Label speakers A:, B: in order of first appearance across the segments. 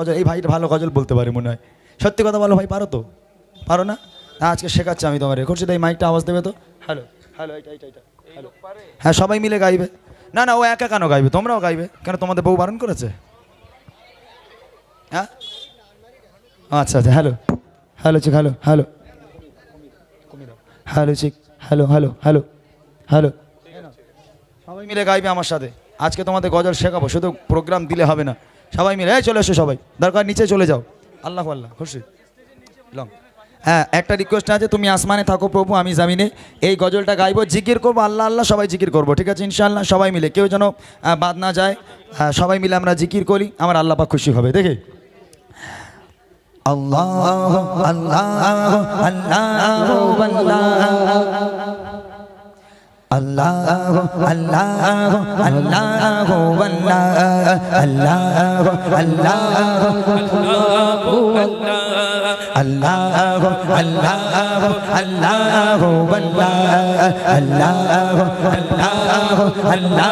A: গজল এই ভাইটা ভালো গজল বলতে পারে মনে হয়। সত্যি কথা বলো ভাই পারো তো? পারো না? না, আজকে শেখাচ্ছি আমি তোমার খুশি এই মাইকটা আওয়াজ দেবে তো? হ্যালো হ্যালো এইটা এইটা এইটা হ্যালো হ্যাঁ সবাই মিলে গাইবে। না না ও একা কেন গাইবে? তোমরাও গাইবে। কেন তোমাদের বউ বারণ করেছে? হ্যাঁ? আচ্ছা আচ্ছা হ্যালো হ্যালো চিক হ্যালো হ্যালো হ্যালো চিক হ্যালো হ্যালো হ্যালো হ্যালো সবাই মিলে গাইবে আমার সাথে। আজকে তোমাদের গজল শেখাবো শুধু প্রোগ্রাম দিলে হবে না। সবাই মিলে, এই চলে এসো সবাই। দরকার নিচে চলে যাও। আল্লাহ আল্লাহ, খুশি? লং। হ্যাঁ একটা রিকোয়েস্ট আছে, তুমি আসমানে থাকো প্রভু, আমি জামিনে। এই গজলটা গাইবো, জিকির করব, আল্লাহ আল্লাহ সবাই জিকির করব, ঠিক আছে? ইনশাআল্লাহ সবাই মিলে, কেউ যেন বাদ না যায় সবাই মিলে আমরা জিকির করি, আমার আল্লাহ খুশি হবে, দেখে। আল্লাহ আল্লাহ আল্লাহ আল্লাহ আল্লাহ আল্লাহ আল্লাহ আল্লাহ আল্লাহ আল্লাহ আল্লাহ আল্লাহ আল্লাহ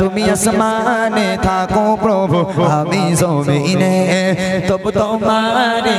A: তুমি আসমানে থাকো প্রভু আমি জমিনে তবু তোমারে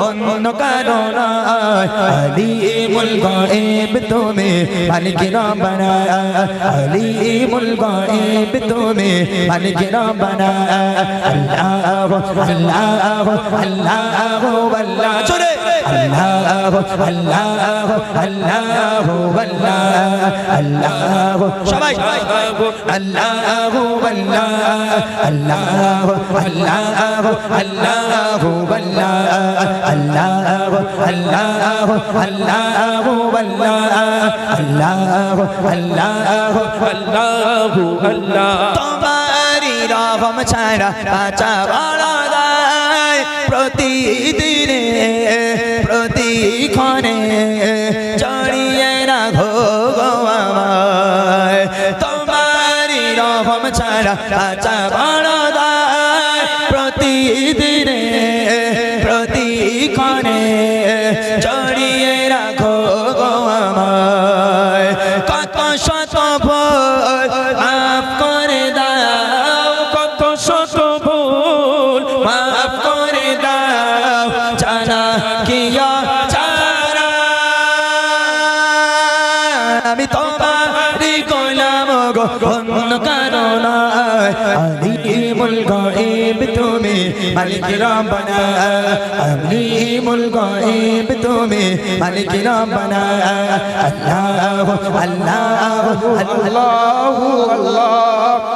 A: অন্য কারও নয় আলিমুল গায়েব তুমি মালিকের বানায় আলিমুল গায়েব তুমি মালিকের বানায় আল্লাহ আল্লাহ আল্লাহ আল্লাহ আল্লাহ আল্লাহ আল্লাহ আল্লাহ আল্লাহ সবাই আল্লাহ আল্লাহ আল্লাহ আল্লাহ আল্লাহ আল্লাহ আল্লাহ আল্লাহ আল্লাহ আল্লাহ আল্লাহ তোমারি রহম ছাড়া বাঁচা বড় প্রতিদিনে প্রতিক্ষণে চড়িয়ে রাখো গো আমায়। তোমারি রহম ছাড়া বাঁচা বড় প্রতিদিনে প্রতিক্ষণে আলিমুল গায়েব তুমি মালিক রব্বানা আলিমুল গায়েব তুমি মালিক রব্বানা আল্লাহ আল্লাহ আল্লাহ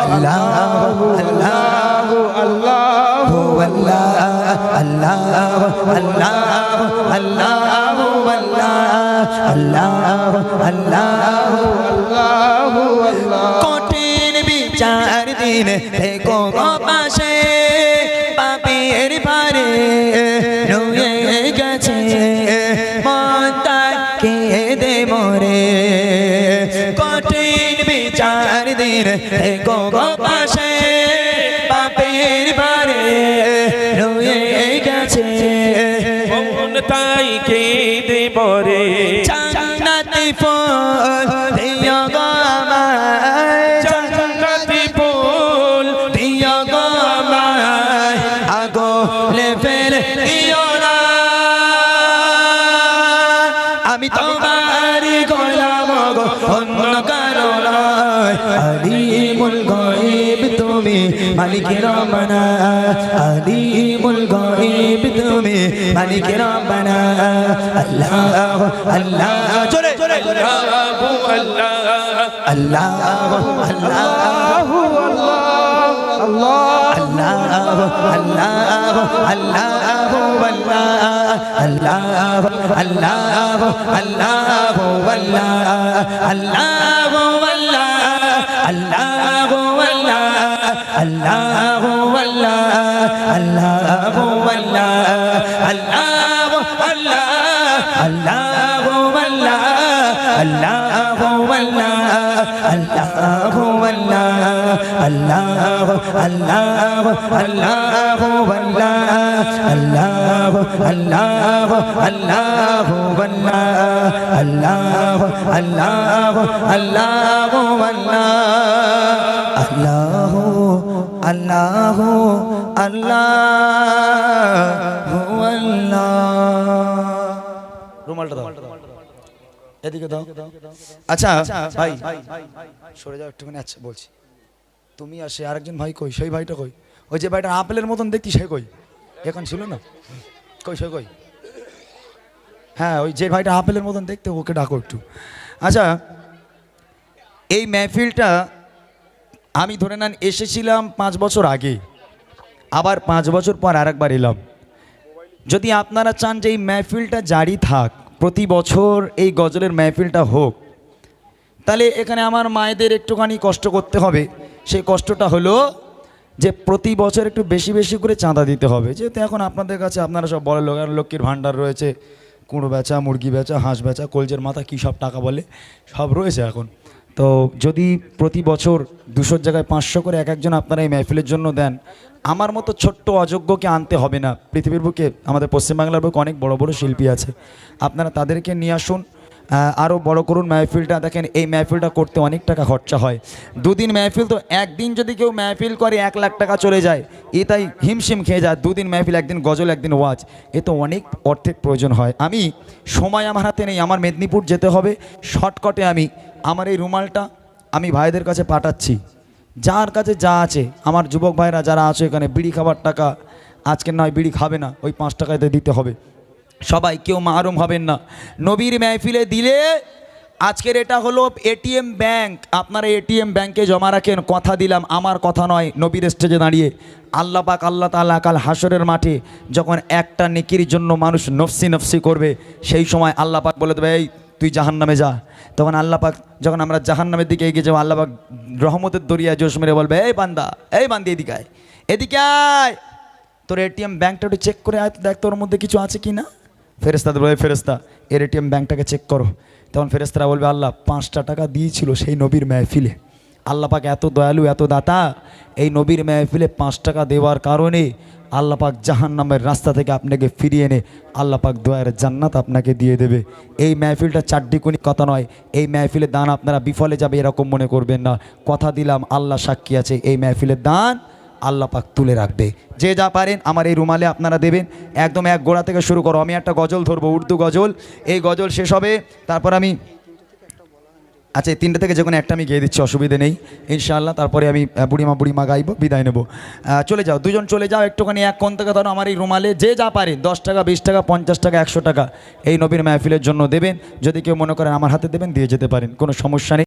A: আল্লাহ আল্লাহ আল্লাহ আল্লাহ আল্লাহ আল্লাহ আল্লাহ আল্লাহ আল্লাহ কঠিন বিচার দিন দেখো পাশে, পাপের পারে রয়ে গেছে। মতার কে দে মরে। কঠিন বিচার দিন দেখো পাশে, পাপের পারে রয়ে গেছে।
B: মন তাই কেঁদে মরে।
A: মালিক রব্বানা আলিমুল গায়েব তুমি মালিক রব্বানা। আল্লাহ আল্লাহ জোরে জোরে
B: আল্লাহু। আল্লাহ
A: আল্লাহ আল্লাহ আল্লাহ। আল্লাহ আল্লাহ আল্লাহ الله والله الله والله الله والله الله والله الله والله الله والله الله الله الله والله الله الله الله والله الله الله الله والله الله আল্লাহ আল্লাহ আল্লাহ। রুমালটা দাও। এদিকে দাও। আচ্ছা ভাই। সরে যাও একটুখানি আচ্ছা বলছি। তুমি আর সে আরেকজন ভাই কই? সেই ভাইটা কই? ওই যে ভাইটা আপেলের মতন দেখতি সে কই? এখন ছিল না? কই সে কই? হ্যাঁ ওই যে ভাইটা আপেলের মতন দেখতে ওকে ডাকো একটু। আচ্ছা এই মেহফিলটা আমি ধরে নেন এসেছিলাম পাঁচ বছর আগে। আবার পাঁচ বছর পর আরেকবার এলাম। যদি আপনারা চান যে এই মেহফিলটা জারি থাক, প্রতি বছর এই গজলের মেহফিলটা হোক, তাহলে এখানে আমার মায়েদের একটুখানি কষ্ট করতে হবে। সেই কষ্টটা হলো যে প্রতি বছর একটু বেশি বেশি করে চাঁদা দিতে হবে। যেহেতু এখন আপনাদের কাছে আপনারা সব বড় লোক লক্ষ্মীর ভাণ্ডার রয়েছে, কুঁড়ো বেচা, মুরগি বেচা, হাঁস বেচা, কলজের মাথা, কী সব টাকা বলে, সব রয়েছে এখন। তো যদি প্রতি বছর দুশোর জায়গায় পাঁচশো করে এক একজন আপনারা এই মেহফিলের জন্য দেন, আমার মতো ছোট্ট অযোগ্যকে আনতে হবে না। পৃথিবীর বুকে, আমাদের পশ্চিমবাংলার বুকে অনেক বড় বড় শিল্পী আছে। আপনারা তাদেরকে নিয়ে আসুন আরও বড় করুন মেহফিলটা। দেখেন, এই মেহফিলটা করতে অনেক টাকা খরচা হয়। দুদিন মেহফিল তো একদিন যদি কেউ মেহফিল করে, এক লাখ টাকা চলে যায়। এ তাই হিমশিম খেয়ে যায়, দুদিন মেহফিল, একদিন গজল, একদিন ওয়াজ। এ তো অনেক অর্থের প্রয়োজন হয়। আমি সময় আমার হাতে নেই, আমার মেদিনীপুর যেতে হবে। শর্টকটে আমি আমার এই রুমালটা আমি ভাইদের কাছে পাঠাচ্ছি। যার কাছে যা আছে, আমার যুবক ভাইরা যারা আছে এখানে, বিড়ি খাবার টাকা আজকে নয়, বিড়ি খাবে না, ওই পাঁচ টাকাতে দিতে হবে। সবাই কেউ মাহরুম হবেন না। নবীর মেহফিলে দিলে আজকের এটা হলো এটিএম ব্যাংক। আপনারা এটিএম ব্যাংকে জমা রাখেন, কথা দিলাম, আমার কথা নয়, নবীর স্টেজে দাঁড়িয়ে। আল্লাহ পাক, আল্লাহ তাআলা কাল হাসরের মাঠে যখন একটা নেকির জন্য মানুষ নফসি নফসি করবে, সেই সময় আল্লাহ পাক বলে দেবে, এই, তুই জাহান নামে যা। তখন আল্লাহ পাক, যখন আমরা জাহান নামের দিকে এগিয়ে যাব, আল্লাহ পাক রহমতের দরিয়া জোশ মেরে বলবে, এই বান্দা, এই বান্দি, এদিকে আয় এদিকে আয়। তোর এটিএম ব্যাংকটা একটু চেক করে আয় দেখ তোর মধ্যে কিছু আছে কি না ফেরেস্তাদের বলে ফেরেস্তা এর এটিএম ব্যাংকটাকে চেক করো। তখন ফেরেস্তারা বলবে, আল্লাহ, পাঁচটা টাকা দিয়েছিল সেই নবীর মেহফিলে। আল্লাহ পাক এত দয়ালু, এত দাতা, এই নবীর মেহফিলে পাঁচ টাকা দেওয়ার কারণে আল্লাহ পাক জাহান নামের রাস্তা থেকে আপনাকে ফিরিয়ে এনে আল্লাহ পাক দয়ার জান্নাত আপনাকে দিয়ে দেবে। এই মেহফিলটা চারটিকুনি কথা নয়, এই মেহফিলের দান আপনারা বিফলে যাবে এরকম মনে করবেন না। কথা দিলাম, আল্লাহ সাক্ষী আছে, এই মেহফিলের দান আল্লাহ পাক তুলে রাখবে। যে যা পারেন আমার এই রুমালে আপনারা দেবেন। একদম এক গোড়া থেকে শুরু করো। আমি একটা গজল ধরবো, উর্দু গজল। এই গজল শেষ হবে। তারপর আমি আচ্ছা এই তিনটে থেকে যে কোনো একটা আমি গিয়ে দিচ্ছি, অসুবিধে নেই। ইনশাআল্লাহ, তারপরে আমি বুড়িমা বুড়িমা গাইব, বিদায় নেব। চলে যাও। দুজন চলে যাও একটুখানি এক কোন থেকে ধরো আমার এই রুমালে। যে যা পারেন, দশ টাকা, বিশ টাকা, পঞ্চাশ টাকা, একশো টাকা, এই নবীর মাহফিলের জন্য দেবেন। যদি কেউ মনে করেন আমার হাতে দেবেন, দিয়ে যেতে পারেন। কোনো সমস্যা নেই।